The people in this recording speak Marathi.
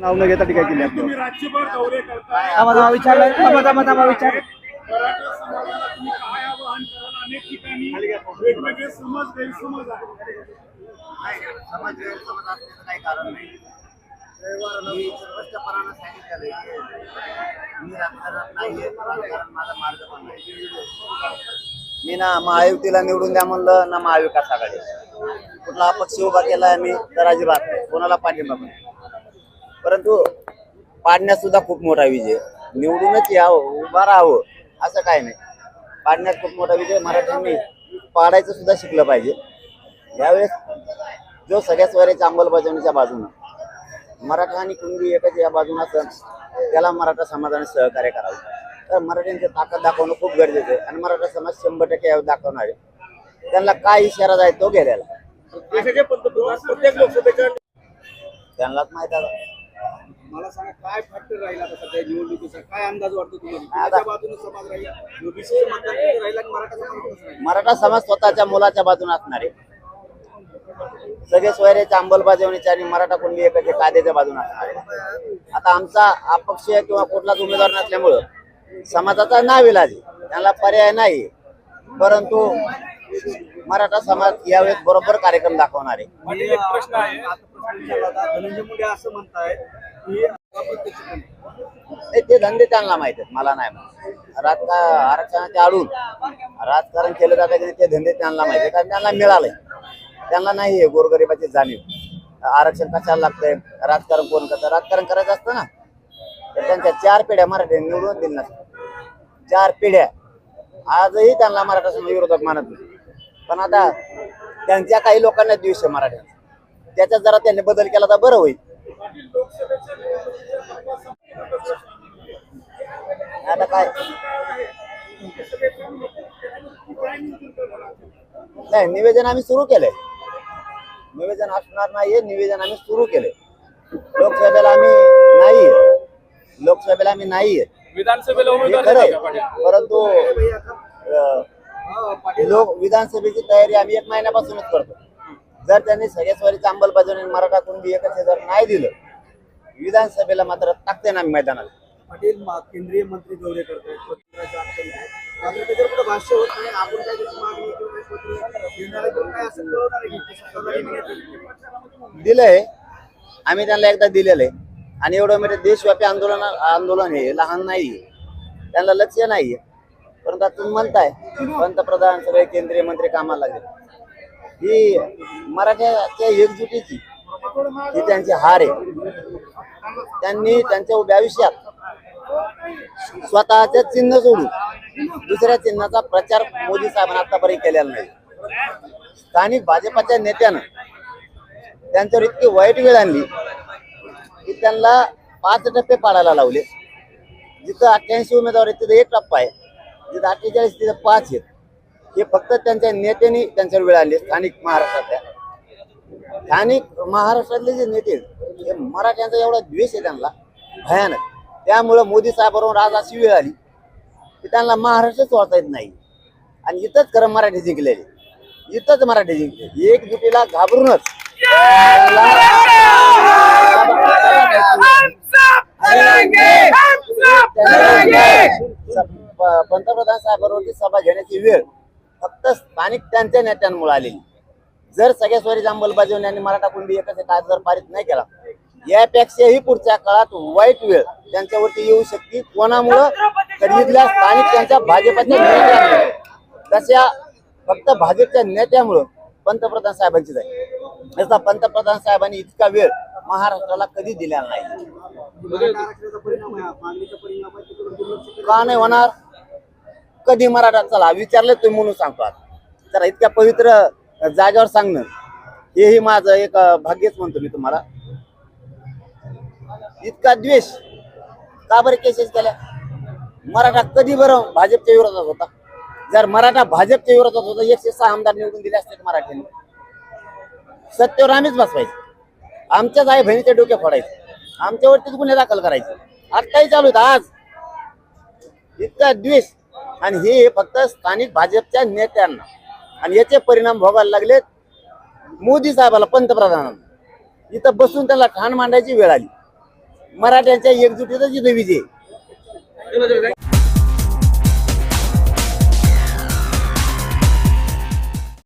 नाव न घेता टीका केली. आपल्यावर. थांबा थांबा विचारलं थांबा थांबा थांबा विचार मराठा समाजाला तुम्ही काय आवाहन कराल? अनेक ठिकाणी वेगवेगळे समज गैरसमज आहे समाज गैरसमज असण्याचं काही कारण नाही. मी स्पष्टपणानं सांगितलेलं आहे की मी राजकारणात नाहीये राजकारण माझा मार्ग पण नाही. मी ना महायुतीला निवडून द्या म्हणलं ना महाविकास आघाडी कुठला अपक्ष उभा केला आम्ही तर अजिबात नाही. कोणाला पाठिंबा पण नाही. परंतु पाडण्यात सुद्धा खूप मोठा विजय. निवडूनच यावं उभा राहावं असं काय नाही. पाडण्यात खूप मोठा विजय मराठ्यांनी पाडायचं सुद्धा शिकलं पाहिजे. यावेळेस जो सगळ्या स्वराच्या अंमलबजावणीच्या बाजूनं मराठा आणि कुणबी एकच या बाजूनं असेल त्याला मराठा समाजाने सहकार्य करावं. तर मराठ्यांची ताकद दाखवणं खूप गरजेचं आहे. आणि मराठा समाज शंभर टक्के दाखवणार. आहे त्यांना काय इशारा जाय तो गेलेला. त्यांनाच माहीत आहे. काय फॅक्टर राहील आता सध्या निवडणुकीचा? काय अंदाज वाटतो तुम्हाला? आता- कोणाच्या बाजूने समाज राहील? ओबीसी मतदान किती राहील आणि मराठा समाज राहील? मराठा समाज स्वतःच्या मुलाच्या बाजूने असणार आहे. सगळे सोयऱ्याच्या अंमलबजावणीच्या आणि मराठा कुणबी एकाच्या कायद्याच्या बाजूने असणार आहे. आता आमचा अपक्ष किंवा कुठलाच उमेदवार नसल्यामुळं समाजाचा नाव इलाज आहे. त्यांना पर्याय नाही. परंतु मराठा समाज यावेळेस बरोबर कार्यक्रम दाखवणार आहे. आता प्रश्न विचारला होता. धनंजय मुंडे असं म्हणतायत की नाही, ते धंदे त्यांना माहीत आहेत मला नाही माहीत. राजकारण आरक्षणाच्या आडून. राजकारण केलं जातं की ते धंदे त्यांना माहिती कारण त्यांना मिळालंय. त्यांना नाही आहे गोरगरिबाची जाणीव. आरक्षण कशाला लागतंय? राजकारण कोण करतं? राजकारण करायचं असतं ना. तर त्यांच्या चार पिढ्या मराठी निवडून दिल्या नसत्या. चार पिढ्या. आजही त्यांना मराठा समाज विरोधक मानत नाही. पण आता त्यांच्या काही लोकांना द्वेष आहे मराठ्यांचा. त्याच्यात जरा त्यांनी बदल केला तर बरं होईल. आता काय? नाही निवेदन आम्ही सुरू केलंय. निवेदन असणार नाहीये निवेदन आम्ही सुरू केलंय. लोकसभेला आम्ही नाहीये. लोकसभेला आम्ही नाहीये. विधानसभेला. परंतु हा, लोक विधानसभेची तयारी आम्ही एक महिन्यापासूनच करतो. जर त्यांनी सगळ्या स्वारीची अंमलबजावणी मराठा कुणबी एकत्र जर नाही दिलं विधानसभेला मात्र टाकते ना मैदानात पाटील मा- केंद्रीय मंत्री दौरे करतायत पत्राच्या अडचणी आहेत. मात्र त्याच्यावर कुठं भाष्य होत नाही. आपण काय त्याची मागणी किंवा काय पत्र देणार आहे किंवा काय असं कळवणार आहे की ते सरकारला इमिडिएटली दिलंय. आम्ही त्यांना एकदा दिलेलं आहे आणि एवढं म्हणजे देशव्यापी आंदोलन आंदोलन हे लहान नाही त्यांना लक्ष नाहीये. परंतु आता तुम्ही म्हणताय पंतप्रधान सगळे केंद्रीय मंत्री कामाला लागले. ही मराठ्याच्या एकजुटीची ही त्यांची हार आहे. त्यांनी त्यांच्या उभ्या आयुष्यात स्वतःचे चिन्ह सोडून दुसऱ्या चिन्हाचा प्रचार मोदी साहेबांनी आतापर्यंत केलेला नाही. स्थानिक भाजपाच्या नेत्यानं त्यांच्यावर इतकी वाईट वेळ आणली की त्यांना पाच टप्पे पाडायला लावले. जिथं अठ्ठ्याऐंशी उमेदवार आहेत तिथं एक टप्पा आहे. जिथं अठ्ठेचाळीस तिथं पाच आहेत. हे फक्त त्यांच्या नेत्यांनी त्यांच्यावर वेळ आणली. स्थानिक महाराष्ट्रातल्या. स्थानिक महाराष्ट्रातले जे नेते हे मराठ्यांचा एवढा द्वेष आहे त्यांना. भयानक. त्यामुळं मोदी साहेबांवर आज अशी वेळ आली. की त्यांना महाराष्ट्र सोडता येत नाही. आणि इथंच खरं मराठी जिंकलेले. इथंच मराठी जिंकले एकजुटीला घाबरूनच. पंतप्रधान साहेबांवरती सभा घेण्याची वेळ. फक्त स्थानिक त्यांच्या नेत्यांमुळे आलेली. जर सगळ्या स्वरीची अंमलबजावणी आणि मराठा कुंडी एकच एक जर पारित नाही केला यापेक्षाही पुढच्या काळात वाईट वेळ त्यांच्यावरती येऊ शकते. कोणामुळं? तर इथल्या स्थानिक त्यांच्या भाजपच्या नेत्यामुळे. तशा फक्त भाजपच्या नेत्यामुळं पंतप्रधान साहेबांची जाईल. याचा पंतप्रधान साहेबांनी इतका वेळ महाराष्ट्राला कधी दिलेला नाही. का नाही होणार? कधी मराठा? चला विचारले तुम्ही म्हणून सांगतो जरा इतक्या पवित्र जागेवर सांगणं हेही माझं एक भाग्यच म्हणतो मी तुम्हाला. इतका द्वेष. का बरं केसेस केल्या? मराठा कधी बरं भाजपच्या विरोधात होता? जर मराठा भाजपच्या विरोधात होता एकशे सहा आमदार निवडून दिले असते मराठ्यांनी. सत्तेवर आम्हीच बसवायचे. आमच्याच आई बहिणीचे डोके फोडायचे. आमच्यावरतीच गुन्हे दाखल करायचे. काही चालू आहेत आज. इतका द्वेष. आणि हे फक्त स्थानिक भाजपच्या नेत्यांना. आणि याचे परिणाम भोगायला लागलेत मोदी साहेबाला पंतप्रधानांना. इथं बसून त्याला ठाण मांडायची वेळ आली. मराठ्यांच्या एकजुटीतच इथे विजय.